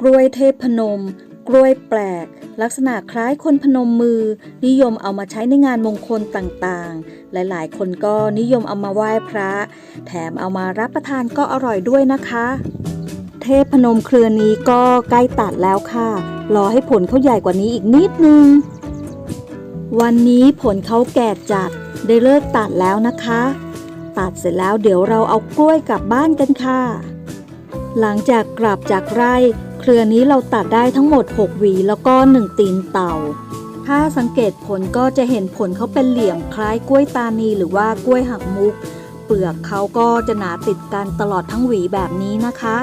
กล้วยเทพนม กล้วยแปลก ลักษณะคล้ายคนพนมมือ นิยมเอามาใช้ในงานมงคลต่างๆ หลายๆ คนก็นิยมเอามาไหว้พระ แถมเอามารับประทานก็อร่อยด้วยนะคะ เทพนมเครือนี้ก็ใกล้ตัดแล้วค่ะ รอให้ผลเขาใหญ่กว่านี้อีกนิดนึง วันนี้ผลเขาแก่จัดได้เลิกตัดแล้วนะคะ ตัดเสร็จแล้วเดี๋ยวเราเอากล้วยกลับบ้านกันค่ะหลังจากกลับจากไร่ เครือนี้เราตัดได้ทั้งหมด 6 หวีแล้วก็ 1 ตีนเต่า ถ้าสังเกตผลก็จะเห็นผลเขาเป็นเหลี่ยมคล้ายกล้วยตานีหรือว่ากล้วยหักมุก เปลือกเขาก็จะหนาติดกันตลอดทั้งหวีแบบนี้นะคะ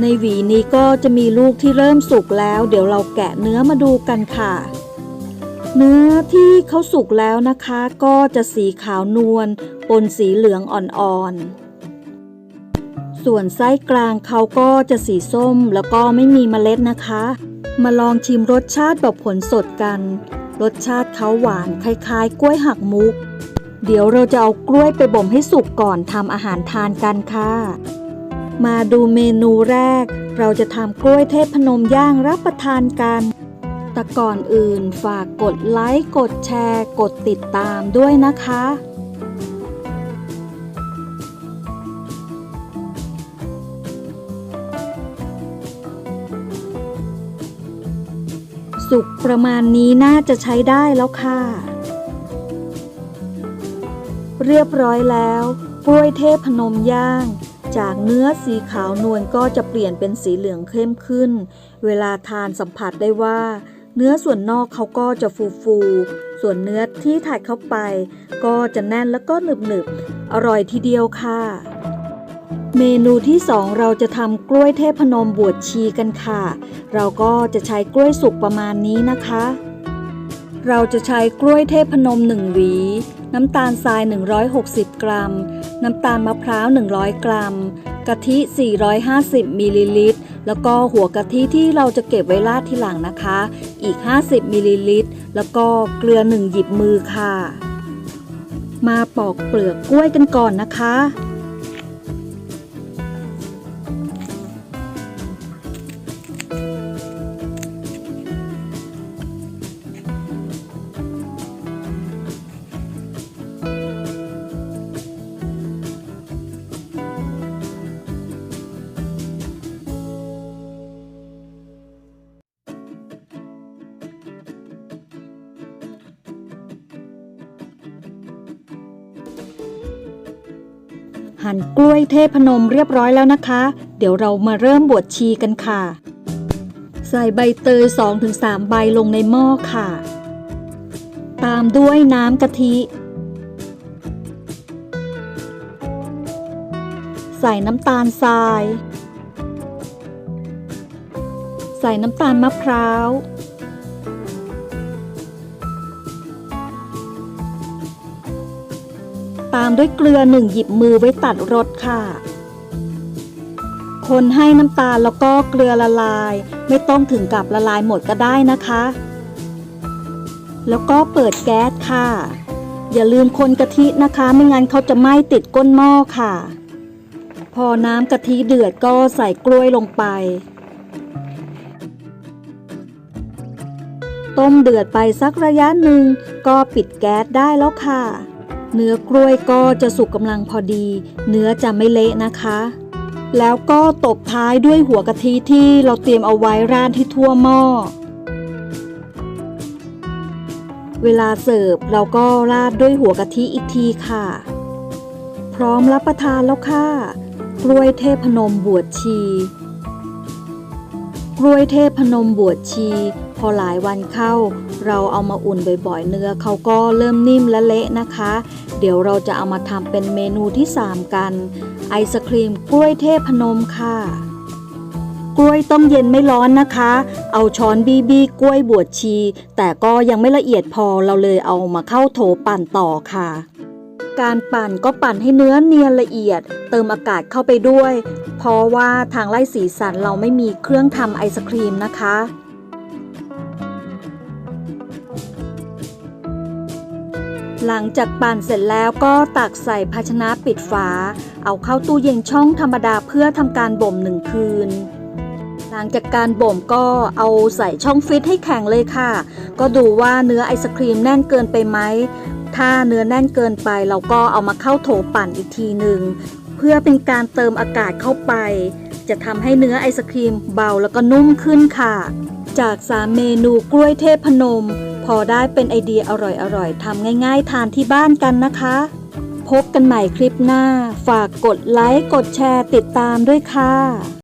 ในหวีนี้ก็จะมีลูกที่เริ่มสุกแล้ว เดี๋ยวเราแกะเนื้อมาดูกันค่ะเนื้อที่เขาสุกแล้วนะคะ ก็จะสีขาวนวลปนสีเหลืองอ่อนๆ ส่วนไส้กลางเขาก็จะสีส้มแล้วก็ไม่มีเมล็ดนะคะ มาลองชิมรสชาติแบบผลสดกัน รสชาติเขาหวานคล้ายๆ กล้วยหักมุก เดี๋ยวเราจะเอากล้วยไปบ่มให้สุกก่อนทำอาหารทานกันค่ะ มาดูเมนูแรก เราจะทำกล้วยเทพพนมย่างรับประทานกัน แต่ก่อนอื่นฝากกดไลค์กดแชร์ กดติดตามด้วยนะคะ สุกประมาณนี้น่าจะใช้ได้แล้วค่ะ เรียบร้อยแล้วกล้วยเทพพนมย่าง จากเนื้อสีขาวนวลก็จะเปลี่ยนเป็นสีเหลืองเข้มขึ้น เวลาทานสัมผัสได้ว่า เนื้อส่วนนอกเขาก็จะฟูฟูๆส่วนเนื้อที่ถ่ายเข้าไป ก็จะแน่นแล้วก็หนึบหนึบๆอร่อยทีเดียวค่ะ เมนูที่สองเราจะทำกล้วยเทพนมบวชชีกันค่ะ เราก็จะใช้กล้วยสุกประมาณนี้นะคะ เราจะใช้กล้วยเทพนม 1 หวี น้ำตาลทราย 160 กรัม น้ำตาลมะพร้าว 100 กรัม กะทิ 450 มิลลิลิตร แล้วก็หัวกะทิที่เราจะเก็บไว้ราดทีหลังนะคะ อีก 50 มิลลิลิตร แล้วก็เกลือ 1 หยิบมือค่ะ มาปอกเปลือกกล้วยกันก่อนนะคะ หั่นกล้วยเทพนมเรียบร้อยแล้วนะคะ เดี๋ยวเรามาเริ่มบวชชีกันค่ะ ใส่ใบเตย 2-3 ใบลงในหม้อค่ะ ตามด้วยน้ำกะทิ ใส่น้ำตาลทราย ใส่น้ำตาลมะพร้าว ตามด้วยเกลือหนึ่งหยิบมือไว้ตัดรสค่ะ คนให้น้ำตาลแล้วก็เกลือละลาย ไม่ต้องถึงกับละลายหมดก็ได้นะคะ แล้วก็เปิดแก๊สค่ะ อย่าลืมคนกะทินะคะ ไม่งั้นเขาจะไหม้ติดก้นหม้อค่ะ พอน้ำกะทิเดือดก็ใส่กล้วยลงไปต้มเดือดไปสักระยะหนึ่งก็ปิดแก๊สได้แล้วค่ะ เนื้อกล้วยก็จะสุกกำลังพอดี เนื้อจะไม่เละนะคะ แล้วก็ตบท้ายด้วยหัวกะทิที่เราเตรียมเอาไว้ราดที่ทั่วหม้อ เวลาเสิร์ฟเราก็ราดด้วยหัวกะทิอีกทีค่ะ พร้อมรับประทานแล้วค่ะ กล้วยเทพนมบวชชี กล้วยเทพนมบวชชี พอหลายวันเข้า เราเอามาอุ่นบ่อยๆ เนื้อเขาก็เริ่มนิ่มและเละนะคะ เดี๋ยวเราจะเอามาทำเป็นเมนูที่ 3 กัน ไอศครีมกล้วยเทพนมค่ะ กล้วยต้องเย็นไม่ร้อนนะคะ เอาช้อนบีบีกล้วยบวชชี แต่ก็ยังไม่ละเอียดพอเราเลยเอามาเข้าโถปั่นต่อค่ะการปั่นก็ปั่นให้เนื้อเนียนละเอียด เติมอากาศเข้าไปด้วย เพราะว่าทางไล่สีสันเราไม่มีเครื่องทำไอศครีมนะคะ หลังจากปั่นเสร็จแล้วก็ตักใส่ภาชนะปิดฝา เอาเข้าตู้เย็นช่องธรรมดาเพื่อทำการบ่มหนึ่งคืน หลังจากการบ่มก็เอาใส่ช่องฟิตให้แข็งเลยค่ะ ก็ดูว่าเนื้อไอศครีมแน่นเกินไปไหม ถ้าเนื้อแน่นเกินไปเราก็เอามาเข้าโถปั่นอีกทีหนึ่งเพื่อเป็นการเติมอากาศเข้าไป จะทำให้เนื้อไอศครีมเบาแล้วก็นุ่มขึ้นค่ะ จาก3เมนูกล้วยเทพนม อได้เป็นไอเดียอร่อยๆทำง่ายๆ ทานที่บ้านกันนะคะ พบกันใหม่คลิปหน้า ฝากกดไลค์ กดแชร์ ติดตามด้วยค่ะ